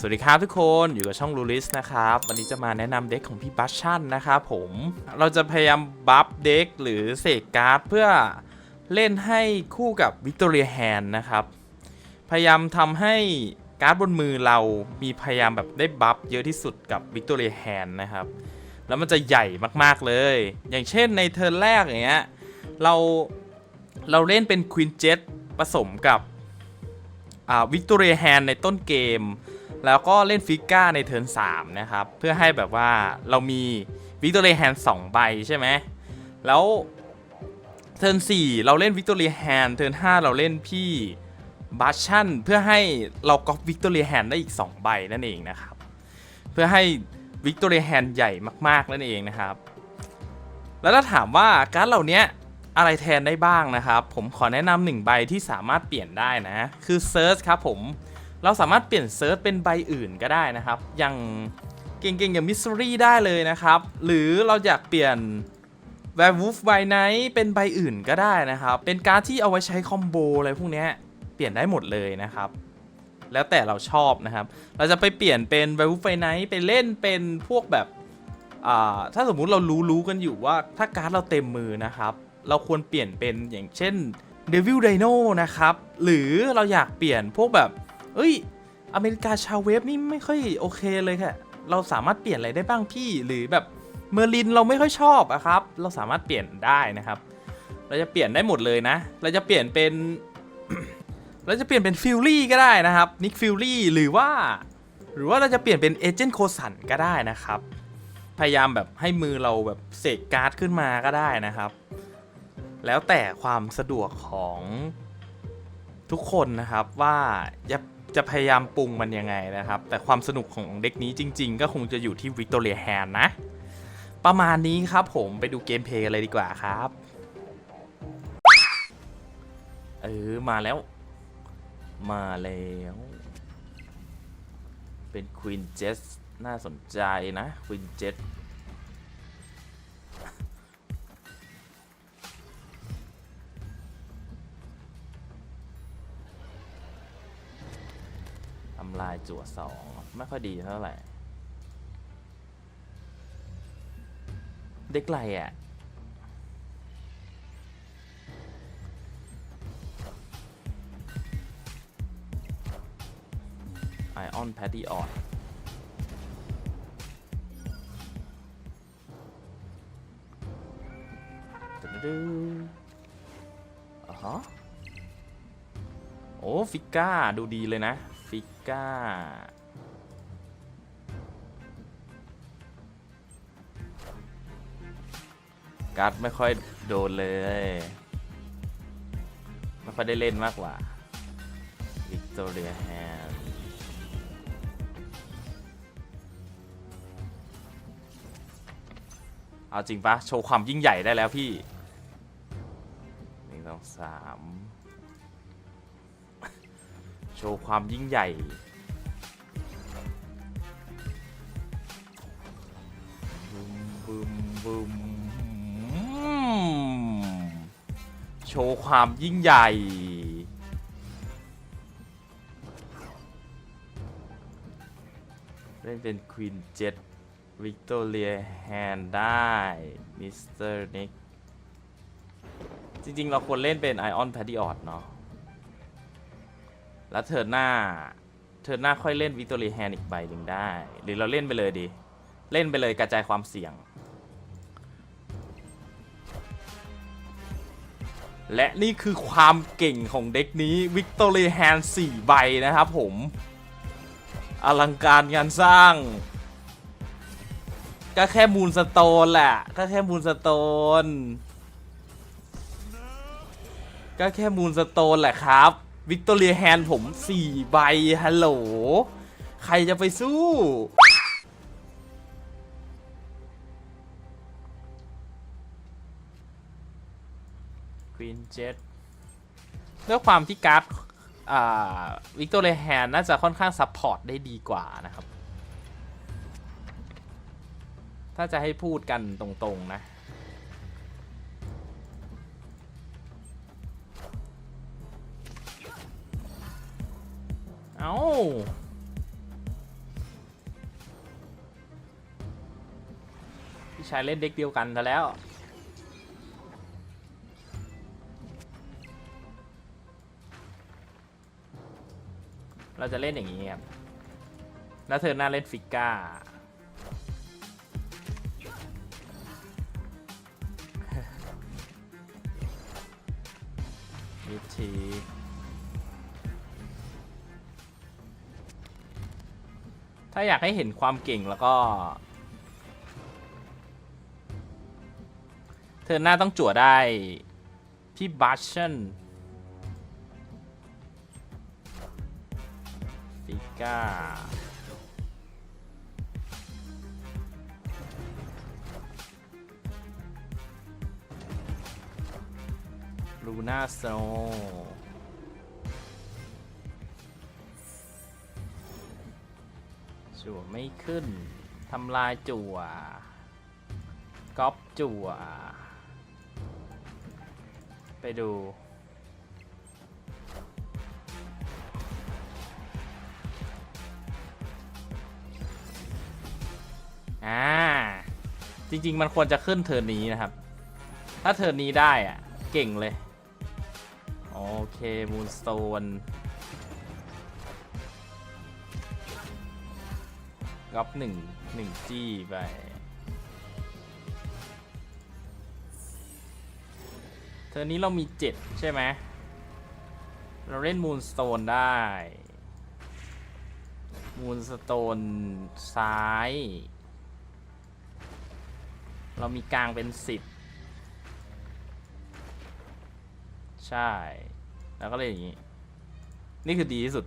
สวัสดีครับทุกคนอยู่กับช่องลูลิสนะครับ วันนี้จะมาแนะนำเด็กของพี่บัชชั่นนะครับผมเราจะพยายามบัฟเด็กหรือเสกการ์ดเพื่อเล่นให้คู่กับวิกตอเรียแฮนนะครับ พยายามทำให้การ์ดบนมือเรามีพยายามแบบได้บัฟเยอะที่สุดกับวิกตอเรียแฮนนะครับ แล้วมันจะใหญ่มากๆเลย อย่างเช่นในเทิร์นแรกอย่างเงี้ยเราเราเล่นเป็นควีนเจ็ตผสมกับวิกตอเรียแฮนในต้นเกม แล้วก็เล่นฟิก้าในเทิร์น3นะครับ เพื่อให้แบบว่าเรามีวิกตอเรียแฮน2ใบใช่ไหม แล้วเทิร์น4เราเล่นวิกตอเรียแฮนเทิร์น5เราเล่นพี่บัชชั่นเพื่อให้เราก๊อปวิกตอเรียแฮนได้อีก 2 ใบนั่นเองนะครับ เพื่อให้วิกตอเรียแฮนใหญ่มาก ๆ นั่นเองนะครับ แล้วถ้าถามว่าการ์ดเหล่านี้อะไรแทนได้บ้างนะครับ ผมขอแนะนำหนึ่งใบที่สามารถเปลี่ยนได้นะ คือเซิร์ชครับผม เราสามารถเปลี่ยนเซิร์ชเป็นใบอื่นก็ได้นะครับ อย่างเก่งๆอย่างมิสซูรี่ได้เลยนะครับ หรือเราอยากเปลี่ยนแวร์วูฟไบไนท์เป็นใบอื่นก็ได้นะครับ เป็นการ์ดที่เอาไว้ใช้คอมโบอะไรพวกนี้เปลี่ยนได้หมดเลยนะครับ แล้วแต่เราชอบนะครับ เราจะไปเปลี่ยนเป็นแวร์วูฟไบไนท์ไปเล่นเป็นพวกแบบอ่าถ้าสมมุติเรารู้รู้กันอยู่ว่าถ้าการ์ดเราเต็มมือนะครับ เราควรเปลี่ยนเป็นอย่างเช่น Devil Dino นะครับ หรือเราอยากเปลี่ยนพวกแบบ เอ้ย อเมริกาชาวเวฟนี่ไม่ค่อยโอเคเลยค่ะ เราสามารถเปลี่ยนอะไรได้บ้างพี่หรือแบบเมอร์ลินเราไม่ค่อยชอบอะครับ เราสามารถเปลี่ยนได้นะครับ เราจะเปลี่ยนได้หมดเลยนะ เราจะเปลี่ยนเป็น เราจะเปลี่ยนเป็นฟิลลี่ก็ได้นะครับนิกฟิลลี่หรือว่า หรือว่าเราจะเปลี่ยนเป็นเอเจนต์โคสันก็ได้นะครับ พยายามแบบให้มือเราแบบเสกการ์ดขึ้นมาก็ได้นะครับ แล้วแต่ความสะดวกของทุกคนนะครับว่าจะ จะพยายามปรุงมันยังไงนะครับ แต่ความสนุกของเด็กนี้จริง ๆ ก็คงจะอยู่ที่วิกตอเรียแฮนนะ ประมาณนี้ครับผมไปดูเกมเพลย์เลยดีกว่าครับ เออ มาแล้ว มาแล้ว เป็นควีนเจสน่าสนใจนะควีนเจสำลายจั่วสองไม่ค่อยดีเท่าไหร่ เด็กไรอะ ไอออนแพดดี้ออดตึ๊ดๆอ่าฮะโอ้ ฟิก้า ดูดีเลยนะ ฟิก้า การ์ดไม่ค่อยโดนเลย ไม่ค่อยได้เล่นมากกว่าวิกตอเรียแฮนเอาจริงปะโชว์ความยิ่งใหญ่ได้แล้วพี่หนึ่งสองสาม โชว์ความยิ่งใหญ่ บึมบึมบึมโชว์ความยิ่งใหญ่เล่นเป็นควีนเจ็ตวิกตอเรียแฮนได้มิสเตอร์นิกจริง ๆ เราควรเล่นเป็นไอออนแพดดี้ออดเนาะ แล้วเทิร์นหน้าเทิร์นหน้าค่อยเล่นวิตอรีแฮนอีกใบหนึ่งได้ หรือเราเล่นไปเลยดี เล่นไปเลยกระจายความเสี่ยง และนี่คือความเก่งของเด็กนี้วิกตอรีแฮน4ใบนะครับผม อลังการงานสร้าง ก็แค่มูลสโตนแหละ ก็แค่มูลสโตนก็แค่มูลสโตนแหละครับ วิกตอเรียแฮนผม4ใบฮัลโหล ใครจะไปสู้ ควีนเจ็ตด้วยความที่การ์ดวิกตอเรียแฮนน่าจะค่อนข้างซัพพอร์ตได้ดีกว่านะครับ ถ้าจะให้พูดกันตรงๆนะ ชายเล่นเด็กเดียวกันซะแล้วเราจะเล่นอย่างนี้ครับ แล้วเธอหน้าเล่นฟิก้า วิธีถ้าอยากให้เห็นความเก่งแล้วก็ เธอหน้าต้องจั่วได้ พี่บัชชันฟิก้าลูน่าโซจั่วไม่ขึ้น ทำลายจั่วก๊อปจั่ว ไปดู อ่า จริง ๆ มันควรจะขึ้นเทิร์นนี้นะครับ ถ้าเทิร์นนี้ได้อะ เก่งเลย โอเคมูนสโตนก๊อปหนึ่งหนึ่งจี้ไป เทอร์นนี้เรามีเจ็ดใช่ไหม เราเล่นมูนสโตนได้ มูนสโตนซ้าย เรามีกลางเป็นสิบใช่ แล้วก็เลยอย่างนี้ นี่คือดีที่สุด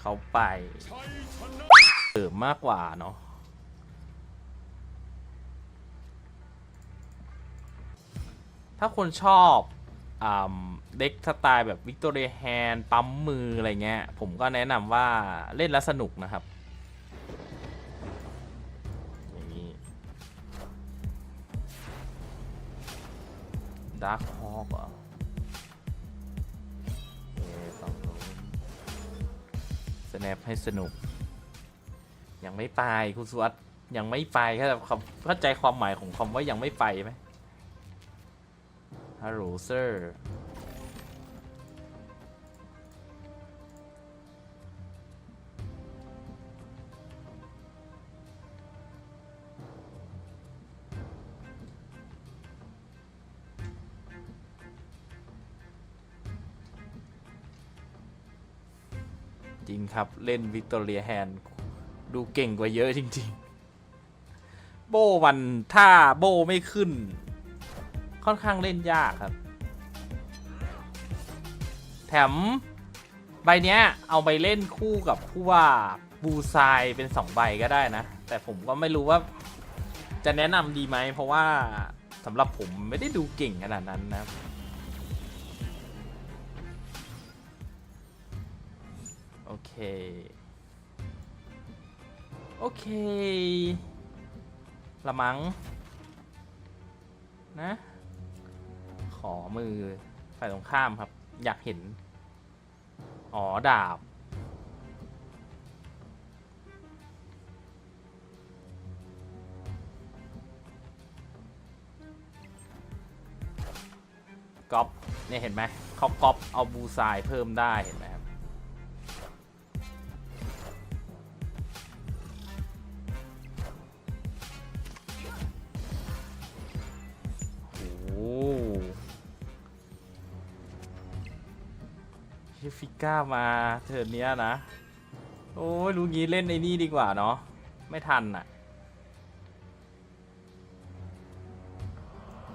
เขาไปเติมมากกว่าเนาะ ถ้าคนชอบเด็กสไตล์แบบวิกตอเรียแฮนปั๊มมืออะไรเงี้ย ผมก็แนะนำว่าเล่นแล้วสนุกนะครับอย่างนี้ดาร์คฮอกเหรอสแนปให้สนุก ยังไม่ไปคุณสุวัสด์ยังไม่ไปเข้าใจคำเข้าใจความหมายของคำว่ายังไม่ไปไหม ฮัลโหลเซอร์จริงครับ เล่นวิกตอเรียแฮนดูเก่งกว่าเยอะจริง ๆ โบมันถ้าโบไม่ขึ้น ค่อนข้างเล่นยากครับ แถมใบเนี้ยเอาไปเล่นคู่กับผู้ว่าบูซายเป็นสองใบก็ได้นะ แต่ผมก็ไม่รู้ว่าจะแนะนำดีไหม เพราะว่าสำหรับผมไม่ได้ดูเก่งขนาดนั้นนะโอเค โอเค ละมังนะ ขอมือฝ่ายตรงข้ามครับ อยากเห็น อ๋อ ดาบ ก๊อปเนี่ยเห็นไหม เขาก๊อปเอาบูซายเพิ่มได้เห็นไหม ฟิก้ามาเทิร์นเนี้ยนะ โอ้ยรู้งี้เล่นไอ้นี่ดีกว่าเนาะไม่ทันอะ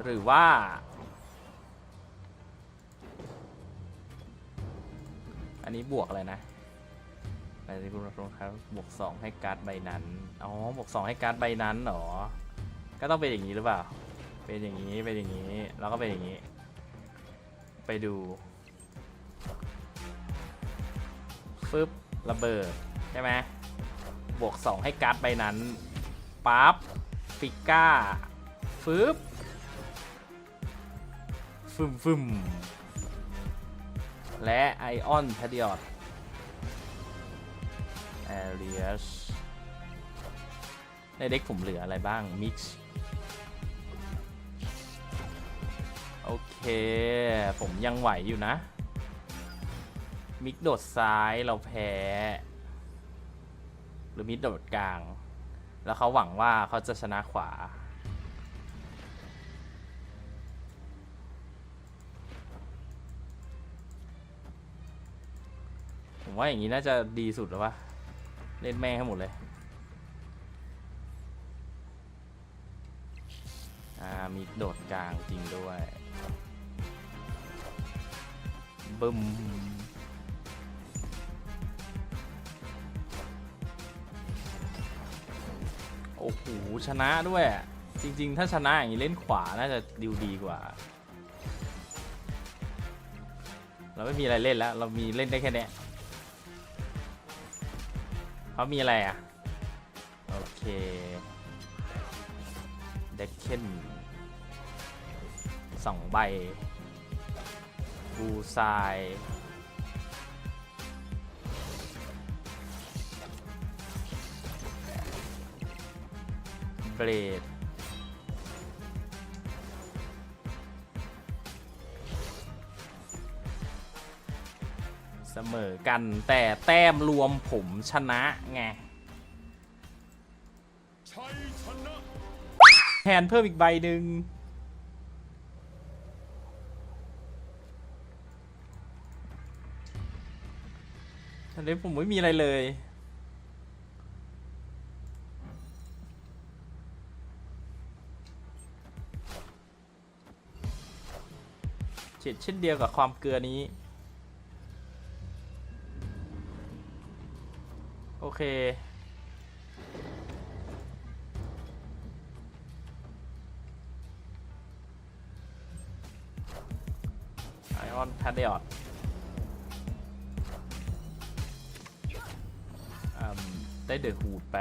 หรือว่า อันนี้บวกอะไรนะอะไรที่คุณผู้ชมครับบวกสองให้การ์ดใบนั้น อ๋อ บวกสองให้การ์ดใบนั้นเหรอ ก็ต้องเป็นอย่างนี้หรือเปล่า เป็นอย่างนี้ เป็นอย่างนี้ แล้วก็เป็นอย่างนี้ ไปดู ฟึบระเบิดใช่ไหมบวก 2 ให้การ์ดใบนั้นปั๊บฟิก้าฟึบฟึมฟึมและไอออนพาดิออดแอเรียสในเด็กผมเหลืออะไรบ้าง มิกซ์ โอเค ผมยังไหวอยู่นะ มิกโดดซ้ายเราแพ้ หรือมิกโดดกลาง แล้วเขาหวังว่าเขาจะชนะขวา ผมว่าอย่างนี้น่าจะดีสุดแล้ววะเล่นแม่งให้หมดเลยอ่ามีโดดกลางจริงด้วยบึม อ้โหชนะด้วย จริง ๆ ถ้าชนะอย่างนี้เล่นขวาน่าจะดีดีกว่า เราไม่มีอะไรเล่นแล้ว เรามีเล่นได้แค่เนี้ยเขามีอะไรอะ โอเคเด็กเคนสองใบบูซาย เบรด เสมอกันแต่แต้มรวมผมชนะไงชชนะแทนเพิ่มอีกใบหนึ่งอันนี้ผมไม่มีอะไรเลย ฉดเช่นเดียวกับความเกลือนี้ โอเค ไอออนพาเดอดได้เดือดหูดไป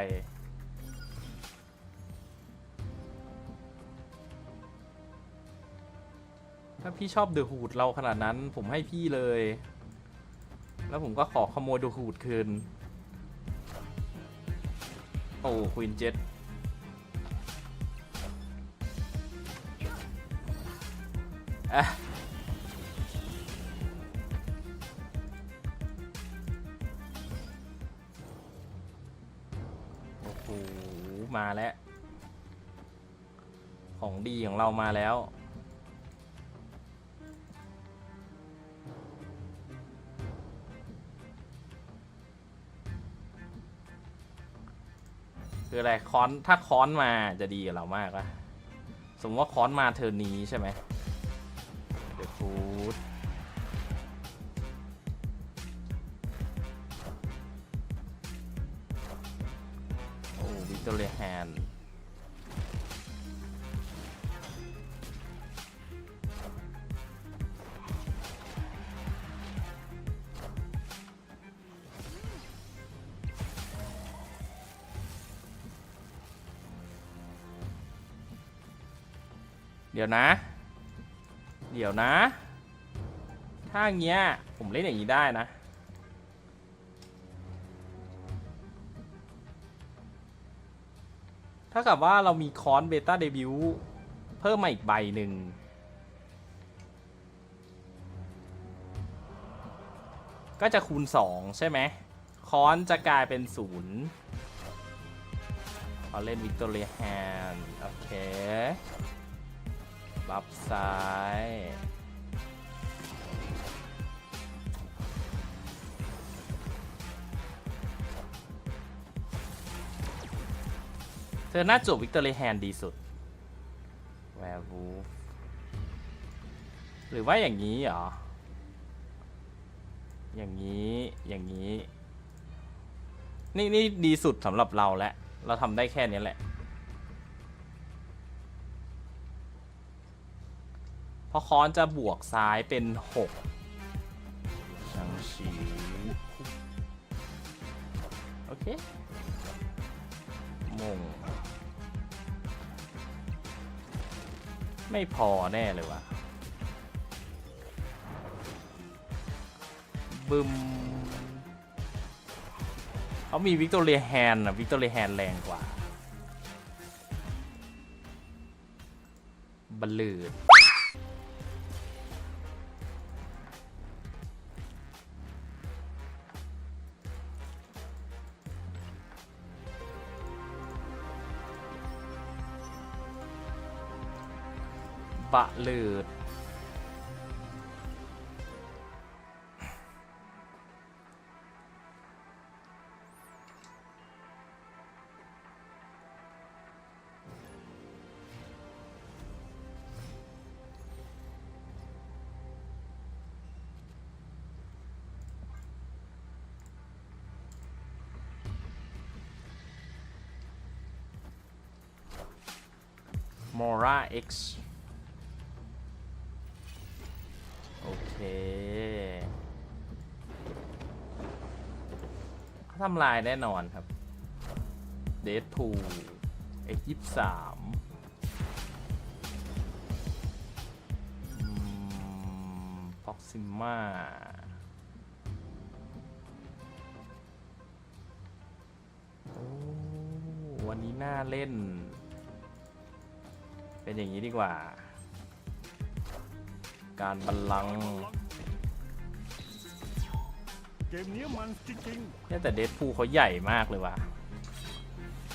ถ้าพี่ชอบเดือดหูดเราขนาดนั้นผมให้พี่เลย แล้วผมก็ขอขโมยเดือดหูดคืน โอ้ควีนเจ็ตอะโอ้โห มาแล้ว ของดีของเรามาแล้ว คืออะไรค้อนถ้าค้อนมาจะดีกับเรามากปะสมมติว่าค้อนมาเทอร์นี้ใช่ไหมเดอะฟูดโอ้วิกตอเรียแฮน์ ดี๋ยวนะ เดี๋ยวนะ ถ้าเงี้ย ผมเล่นอย่างนี้ได้นะ ถ้ากับว่าเรามีคอนเบต้าเดบิวเพิ่มมาอีกใบหนึ่งก็จะคูณ 2 ใช่ไหมคอนจะกลายเป็น0เขาเล่นวิกตอเรียแฮนโอเค บัฟซ้าย เธอน่าจบวิกตอรี่แฮนดีสุด แวร์วูฟ หรือว่าอย่างนี้เหรอ อย่างนี้ อย่างนี้ นี่นี่ดีสุดสำหรับเราแล้ว เราทำได้แค่นี้แหละ ราะค้อนจะบวกซ้ายเป็น6ชังชีโอเคมง ไม่พอแน่เลยวะบึมเขามีวิกตอเรียแฮนอะวิกตอเรียแฮนแรงกว่าบลืด ลืดมอร่า X โอเค เขาทำลายแน่นอนครับเดทพู X ยี่สามพ็อกซิม่าโอ้วันนี้น่าเล่น เป็นอย่างนี้ดีกว่า การบัลลังก์เกมนี้มันจริงเนี่ยแต่เดดพูลเขาใหญ่มากเลยว่ะ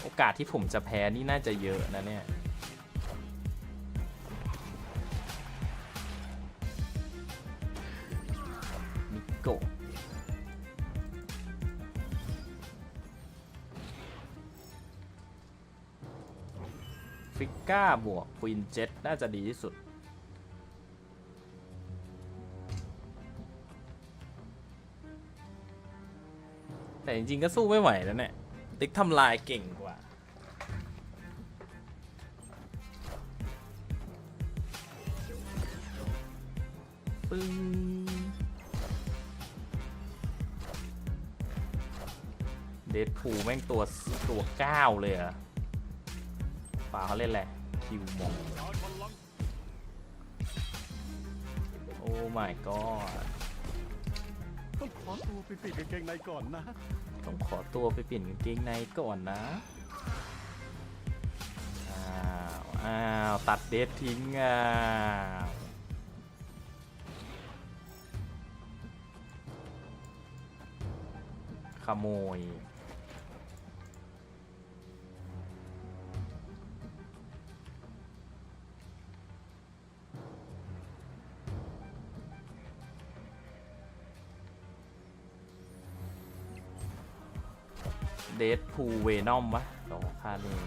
โอกาสที่ผมจะแพ้นี่น่าจะเยอะนะเนี่ย มิโกะฟิกก้าบวกควีนเจ็ตน่าจะดีที่สุด แต่จริงๆก็สู้ไม่ไหวแล้วเนี่ยติ๊กทำลายเก่งกว่า ปึ้งเดดพูแม่งตัวตัวเก้าเลยอะป่าเขาเล่นแหละคิวมองโอ้ my god ต้องขอตัวไปปิดกางเกงในก่อนนะ ต้องขอตัวไปเปลี่ยนกางเกงในก่อนนะ อ้าว อ้าว ตัดเดททิ้งอะขโมย เดดพูเวนอมวะสองค่านี้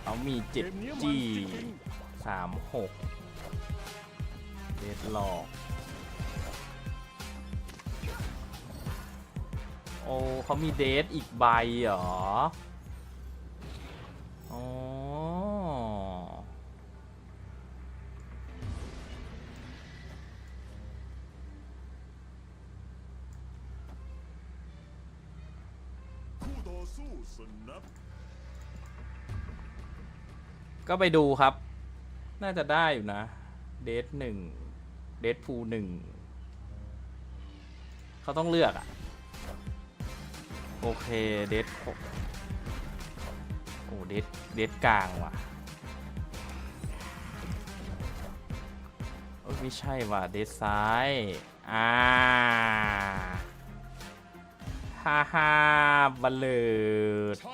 เขามีเจ็ดจีสามหกเดดหลอก โอ้เขามีเดทอีกใบเหรอ สู้สนับก็ไปดูครับ น่าจะได้อยู่นะ เดทหนึ่ง เดทพูหนึ่ง เขาต้องเลือกอะโอเค เดทหกโอ้ เดทเดทกลางว่ะเอ้ยไม่ใช่ว่ะ เดทซ้าย อ่า ฮ่าฮ่าบัลเลิด